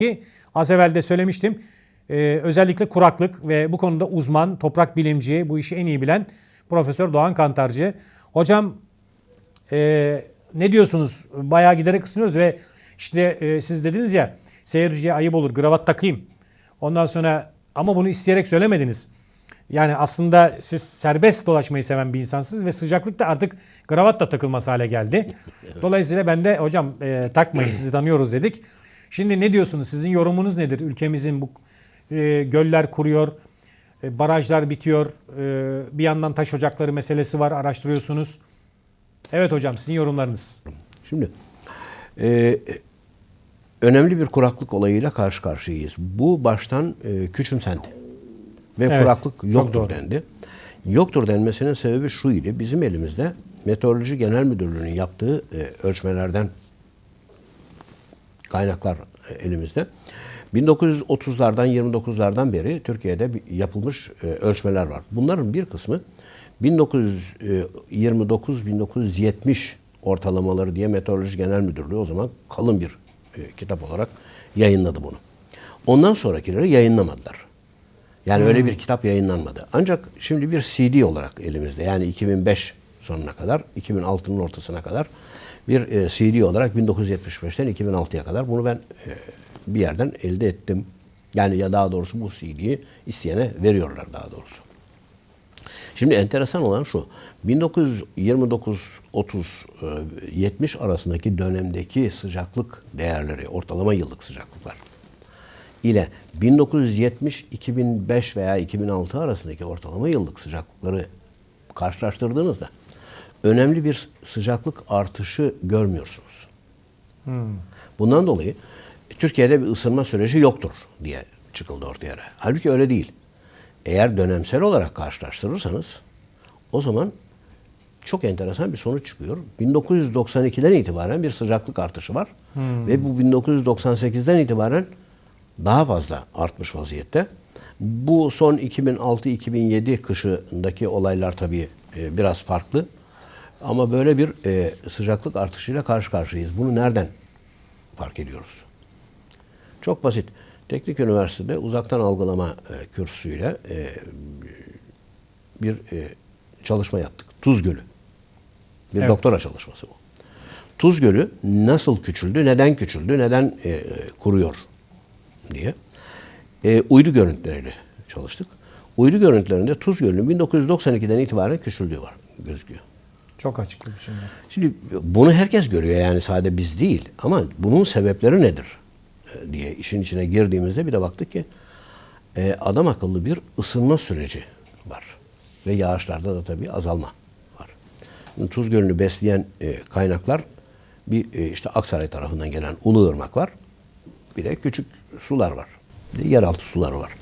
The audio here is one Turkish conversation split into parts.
Ki az evvel de söylemiştim. Ee, özellikle kuraklık ve bu konuda uzman, toprak bilimci, bu işi en iyi bilen Profesör Doğan Kantarcı. Hocam e, ne diyorsunuz? Bayağı giderek ısınıyoruz ve işte e, siz dediniz ya seyirciye ayıp olur kravat takayım. Ondan sonra ama bunu isteyerek söylemediniz. Yani aslında siz serbest dolaşmayı seven bir insansınız ve sıcaklık da artık kravat da takılmaz hale geldi. Dolayısıyla ben de hocam e, takmayın sizi tanıyoruz dedik. Şimdi ne diyorsunuz? Sizin yorumunuz nedir? Ülkemizin bu e, göller kuruyor, e, barajlar bitiyor, e, bir yandan taş ocakları meselesi var araştırıyorsunuz. Evet hocam sizin yorumlarınız. Şimdi e, önemli bir kuraklık olayıyla karşı karşıyayız. Bu baştan e, küçümsendi. Ve Evet, kuraklık yoktur dendi. Yoktur denmesinin sebebi şuydu. Bizim elimizde Meteoroloji Genel Müdürlüğü'nün yaptığı e, ölçmelerden kaynaklar elimizde. 1930'lardan 29'lardan beri Türkiye'de yapılmış e, ölçmeler var. Bunların bir kısmı 1929-1970 ortalamaları diye Meteoroloji Genel Müdürlüğü o zaman kalın bir e, kitap olarak yayınladı bunu. Ondan sonrakileri yayınlamadılar. Yani öyle bir kitap yayınlanmadı. Ancak şimdi bir CD olarak elimizde yani 2005 sonuna kadar, 2006'nın ortasına kadar bir e, CD olarak 1975'ten 2006'ya kadar bunu ben e, bir yerden elde ettim. Yani ya daha doğrusu bu CD'yi isteyene veriyorlar daha doğrusu. Şimdi enteresan olan şu. 1929 30 e, 70 arasındaki dönemdeki sıcaklık değerleri, ortalama yıllık sıcaklıklar ile 1970 2005 veya 2006 arasındaki ortalama yıllık sıcaklıkları karşılaştırdığınızda önemli bir sıcaklık artışı görmüyorsunuz. Bundan dolayı Türkiye'de bir ısınma süreci yoktur diye çıkıldı ortaya. Halbuki öyle değil. Eğer dönemsel olarak karşılaştırırsanız o zaman çok enteresan bir sonuç çıkıyor. 1992'den itibaren bir sıcaklık artışı var. Ve bu 1998'den itibaren daha fazla artmış vaziyette. Bu son 2006-2007 kışındaki olaylar tabii e, biraz farklı. Ama böyle bir e, sıcaklık artışıyla karşı karşıyayız. Bunu nereden fark ediyoruz? Çok basit. Teknik Üniversitede uzaktan algılama e, kürsüyle e, bir e, çalışma yaptık. Tuz Gölü. Bir Evet. doktora çalışması bu. Tuz Gölü nasıl küçüldü, neden küçüldü, neden e, kuruyor diye e, uydu görüntüleriyle çalıştık. Uydu görüntülerinde Tuz Gölü'nün 1992'den itibaren küçüldüğü var gözüküyor. Çok açık bir biçimde. Şimdi bunu herkes görüyor yani sadece biz değil ama bunun sebepleri nedir e, diye işin içine girdiğimizde bir de baktık ki e, adam akıllı bir ısınma süreci var ve yağışlarda da tabii azalma var. Şimdi Tuz Gölü'nü besleyen e, kaynaklar bir işte Aksaray tarafından gelen Uluırmak var. Bir de küçük sular var. Yeraltı suları var.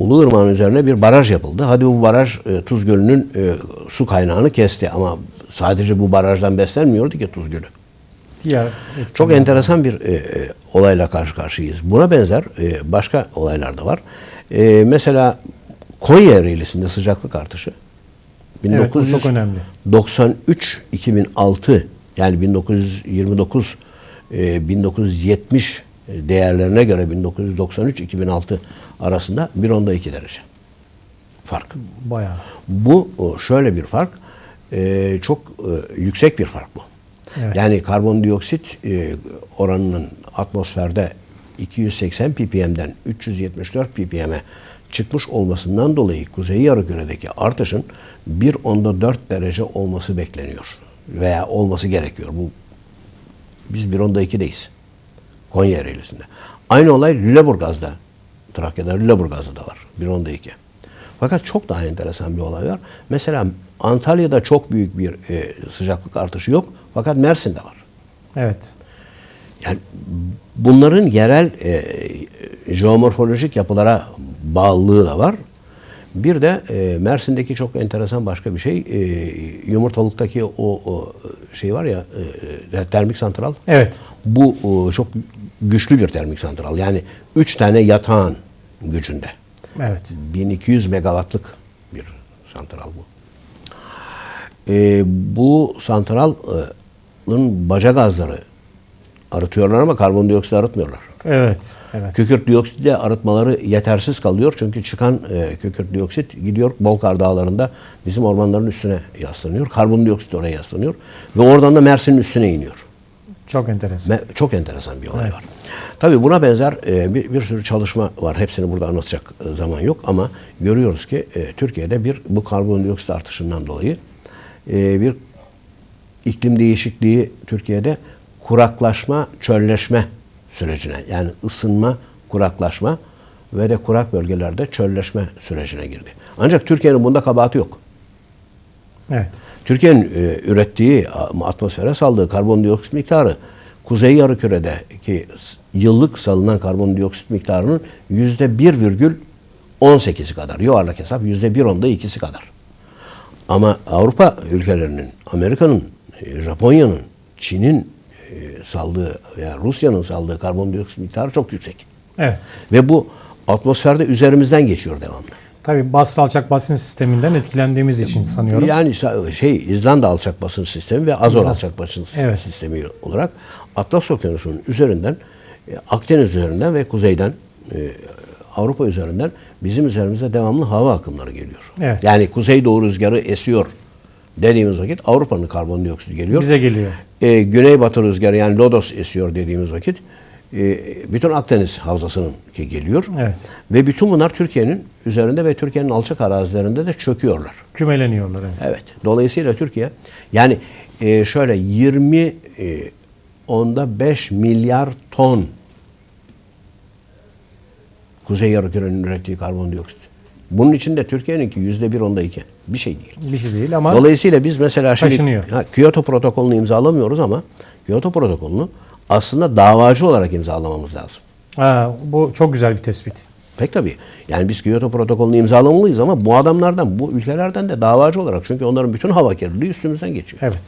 Ulu Irmak'ın üzerine bir baraj yapıldı. Hadi bu baraj e, Tuz Gölü'nün e, su kaynağını kesti ama sadece bu barajdan beslenmiyordu ki Tuz Gölü. Diğer Çok enteresan bir e, e, olayla karşı karşıyayız. Buna benzer e, başka olaylar da var. E, mesela Konya Ereğlisi'nde sıcaklık artışı. Evet, bu çok önemli. 93 2006 yani 1929 e, 1970 değerlerine göre 1993 2006 arasında 1.2 derece fark. bayağı. Bu şöyle bir fark. e, çok e, yüksek bir fark bu. Evet. Yani karbondioksit e, oranının atmosferde 280 ppm'den 374 ppm'e çıkmış olmasından dolayı kuzey yarımküredeki artışın 1.4 derece olması bekleniyor. Veya olması gerekiyor. Bu biz 1.2'deyiz. Konya Ereğlisi'nde. Aynı olay Lüleburgaz'da. Trakya'da Lüleburgaz'da da var. 1.2. Fakat çok daha enteresan bir olay var. Mesela Antalya'da çok büyük bir e, sıcaklık artışı yok. Fakat Mersin'de var. Evet. Yani bunların yerel e, jeomorfolojik yapılara bağlılığı da var. Bir de e, Mersin'deki çok enteresan başka bir şey. E, yumurtalıktaki o, o şey var ya e, termik santral. Evet. Bu e, çok güçlü bir termik santral. Yani 3 tane yatağın gücünde. Evet. 1200 megawattlık bir santral bu. E, bu santralın baca gazları arıtıyorlar ama karbondioksit arıtmıyorlar. Evet. Evet. Kükürt dioksitle arıtmaları yetersiz kalıyor. Çünkü çıkan e, kükürt dioksit gidiyor Bolkar Dağları'nda bizim ormanların üstüne yaslanıyor. Karbondioksit oraya yaslanıyor. Ve oradan da Mersin'in üstüne iniyor. Çok enteresan. Me- Çok enteresan bir olay var. Tabii buna benzer e, bir, bir sürü çalışma var. Hepsini burada anlatacak e, zaman yok ama görüyoruz ki e, Türkiye'de bir bu karbondioksit artışından dolayı e, bir iklim değişikliği Türkiye'de kuraklaşma, çölleşme sürecine yani ısınma, kuraklaşma ve de kurak bölgelerde çölleşme sürecine girdi. Ancak Türkiye'nin bunda kabahati yok. Evet. Türkiye'nin e, ürettiği atmosfere saldığı karbondioksit miktarı Kuzey Yarımküre'deki s- yıllık salınan karbondioksit miktarının yüzde 1,18'i kadar. Yuvarlak hesap yüzde 1.10'da ikisi kadar. Ama Avrupa ülkelerinin, Amerika'nın, e, Japonya'nın, Çin'in saldığı, yani Rusya'nın saldığı karbondioksit miktarı çok yüksek. Evet. Ve bu atmosferde üzerimizden geçiyor devamlı. Tabii bas salçak basınç sisteminden etkilendiğimiz için sanıyorum. Yani şey İzlanda alçak basınç sistemi ve Azor alçak basınç Evet. sistemi olarak Atlas Okyanusu'nun üzerinden e, Akdeniz üzerinden ve kuzeyden e, Avrupa üzerinden bizim üzerimize devamlı hava akımları geliyor. Evet. Yani kuzeydoğu rüzgarı esiyor dediğimiz vakit Avrupa'nın karbondioksiti geliyor. Bize geliyor. E, güneybatı rüzgarı yani Lodos esiyor dediğimiz vakit e, bütün Akdeniz havzasının ki geliyor. Evet. Ve bütün bunlar Türkiye'nin üzerinde ve Türkiye'nin alçak arazilerinde de çöküyorlar. Kümeleniyorlar. Evet. Evet. Dolayısıyla Türkiye yani e, şöyle 20 e, onda 5 milyar ton Kuzey Yarımküre'nin ürettiği karbondioksit. Bunun içinde Türkiye'ninki yüzde bir onda iki. Bir şey değil. Bir şey değil ama Dolayısıyla biz mesela şimdi Taşınıyor. ha, Kyoto protokolünü imzalamıyoruz ama Kyoto protokolünü aslında davacı olarak imzalamamız lazım. ha, bu çok güzel bir tespit. Pek tabii. Yani biz Kyoto protokolünü imzalamalıyız ama bu adamlardan, bu ülkelerden de davacı olarak. Çünkü onların bütün hava kirliliği üstümüzden geçiyor. Evet.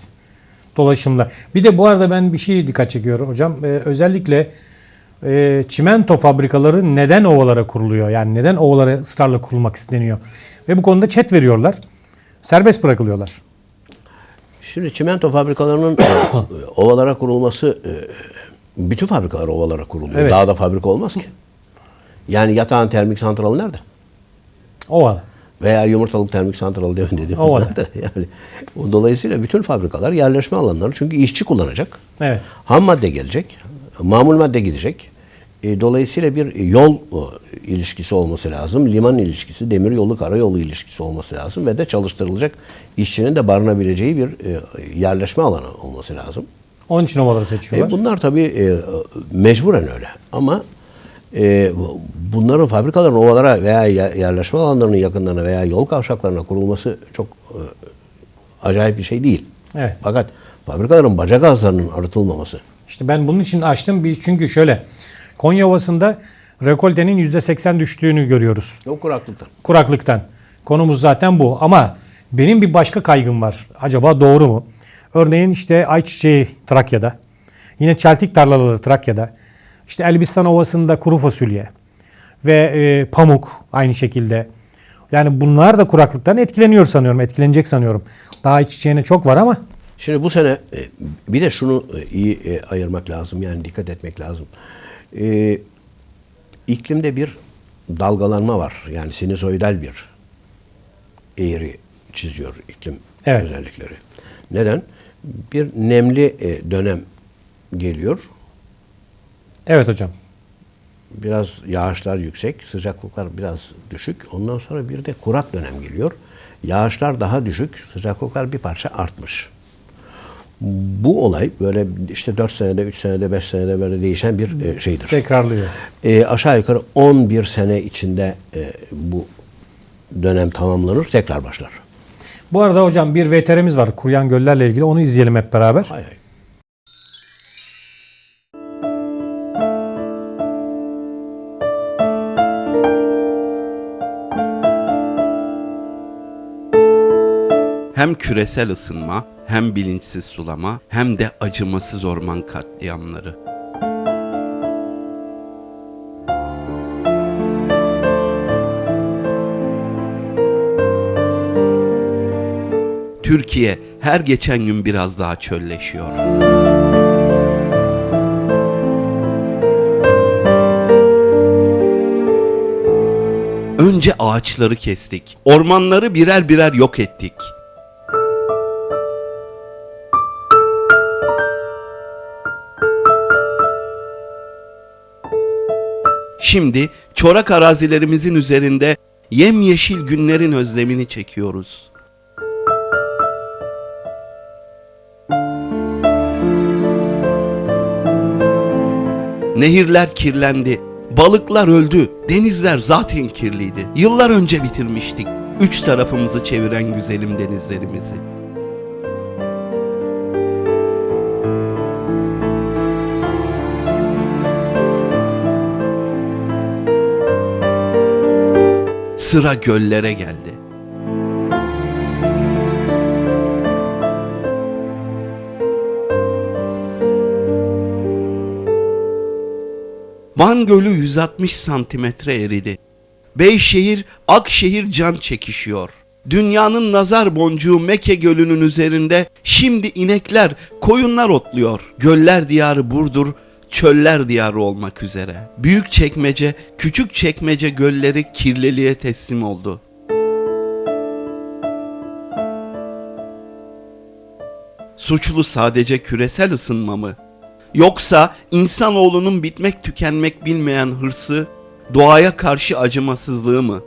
Dolaşımda. Bir de bu arada ben bir şey dikkat çekiyorum hocam. Ee, özellikle e, çimento fabrikaları neden ovalara kuruluyor? Yani neden ovalara ısrarla kurulmak isteniyor? Ve bu konuda çet veriyorlar. Serbest bırakılıyorlar. Şimdi çimento fabrikalarının ovalara kurulması, e, bütün fabrikalar ovalara kuruluyor. Evet. Dağda fabrika olmaz ki. Yani yatağın termik santralı nerede? Ova. Veya yumurtalık termik santralı demin dediğimiz Ovada. nerede? Yani, o dolayısıyla bütün fabrikalar yerleşme alanları çünkü işçi kullanacak. Evet. Ham madde gelecek, mamul madde gidecek. E, dolayısıyla bir yol o, ilişkisi olması lazım. Liman ilişkisi, demir yolu, karayolu ilişkisi olması lazım ve de çalıştırılacak işçinin de barınabileceği bir e, yerleşme alanı olması lazım. Onun için ovaları E, seçiyorlar. bunlar tabii e, mecburen öyle. Ama e, bunların fabrikaların ovalara veya ye- yerleşme alanlarının yakınlarına veya yol kavşaklarına kurulması çok e, acayip bir şey değil. Evet. Fakat fabrikaların baca gazlarının arıtılmaması, İşte ben bunun için açtım. Bir, çünkü şöyle Konya Ovası'nda rekoltenin %80 düştüğünü görüyoruz. o kuraklıktan. kuraklıktan. Konumuz zaten bu. Ama benim bir başka kaygım var. Acaba doğru mu? Örneğin işte ayçiçeği Trakya'da. Yine çeltik tarlaları Trakya'da. İşte Elbistan Ovası'nda kuru fasulye. Ve e, pamuk aynı şekilde. Yani bunlar da kuraklıktan etkileniyor sanıyorum. Etkilenecek sanıyorum. Daha ayçiçeğine çok var ama Şimdi bu sene e, bir de şunu e, iyi e, ayırmak lazım yani dikkat etmek lazım. E, iklimde bir dalgalanma var. Yani sinusoidal bir eğri çiziyor iklim Evet. özellikleri. Neden? Bir nemli e, dönem geliyor. evet hocam. Biraz yağışlar yüksek, sıcaklıklar biraz düşük. Ondan sonra bir de kurak dönem geliyor. Yağışlar daha düşük, sıcaklıklar bir parça artmış. Bu olay böyle işte 4 senede, 3 senede, 5 senede böyle değişen bir e, şeydir. Tekrarlıyor. E, aşağı yukarı 11 sene içinde e, bu dönem tamamlanır, tekrar başlar. Bu arada hocam bir VTR'miz var kuruyan göllerle ilgili. Onu izleyelim hep beraber. Hay hay. hem küresel ısınma, hem bilinçsiz sulama, hem de acımasız orman katliamları. Türkiye her geçen gün biraz daha çölleşiyor. Önce ağaçları kestik. Ormanları birer birer yok ettik. Şimdi çorak arazilerimizin üzerinde yemyeşil günlerin özlemini çekiyoruz. Nehirler kirlendi, balıklar öldü, denizler zaten kirliydi. Yıllar önce bitirmiştik üç tarafımızı çeviren güzelim denizlerimizi. Sıra göllere geldi. Van Gölü 160 santimetre eridi. Beyşehir, Akşehir can çekişiyor. Dünyanın nazar boncuğu Mekke Gölü'nün üzerinde şimdi inekler, koyunlar otluyor. Göller diyarı Burdur, çöller diyarı olmak üzere. Büyük çekmece, küçük çekmece gölleri kirliliğe teslim oldu. Suçlu sadece küresel ısınma mı? Yoksa insanoğlunun bitmek tükenmek bilmeyen hırsı, doğaya karşı acımasızlığı mı?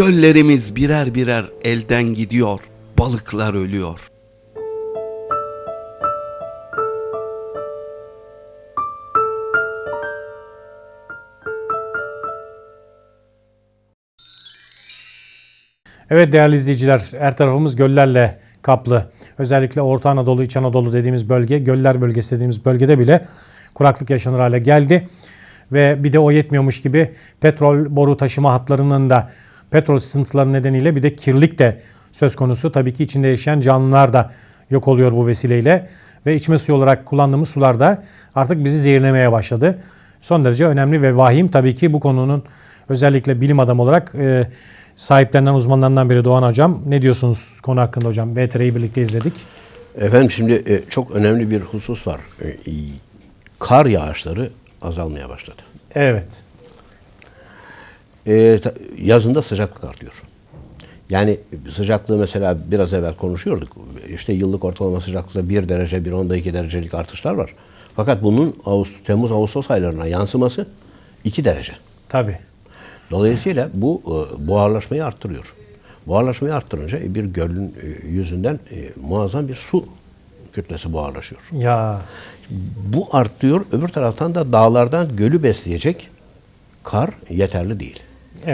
Göllerimiz birer birer elden gidiyor, balıklar ölüyor. Evet değerli izleyiciler, her tarafımız göllerle kaplı. Özellikle Orta Anadolu, İç Anadolu dediğimiz bölge, göller bölgesi dediğimiz bölgede bile kuraklık yaşanır hale geldi. Ve bir de o yetmiyormuş gibi petrol boru taşıma hatlarının da petrol sızıntıları nedeniyle bir de kirlilik de söz konusu. Tabii ki içinde yaşayan canlılar da yok oluyor bu vesileyle. Ve içme suyu olarak kullandığımız sular da artık bizi zehirlemeye başladı. Son derece önemli ve vahim tabii ki bu konunun özellikle bilim adamı olarak e, sahiplerinden uzmanlarından biri Doğan Hocam. Ne diyorsunuz konu hakkında hocam? VTR'yi birlikte izledik. Efendim şimdi e, çok önemli bir husus var. E, kar yağışları azalmaya başladı. Evet. E, yazında sıcaklık artıyor. Yani sıcaklığı mesela biraz evvel konuşuyorduk. İşte yıllık ortalama sıcaklıkta 1 derece, 1 onda 2 derecelik artışlar var. Fakat bunun Ağustos, Temmuz, Ağustos aylarına yansıması 2 derece. Tabii. Dolayısıyla bu e, buharlaşmayı arttırıyor. Buharlaşmayı arttırınca bir gölün e, yüzünden e, muazzam bir su kütlesi buharlaşıyor. Ya Bu artıyor. Öbür taraftan da dağlardan gölü besleyecek kar yeterli değil.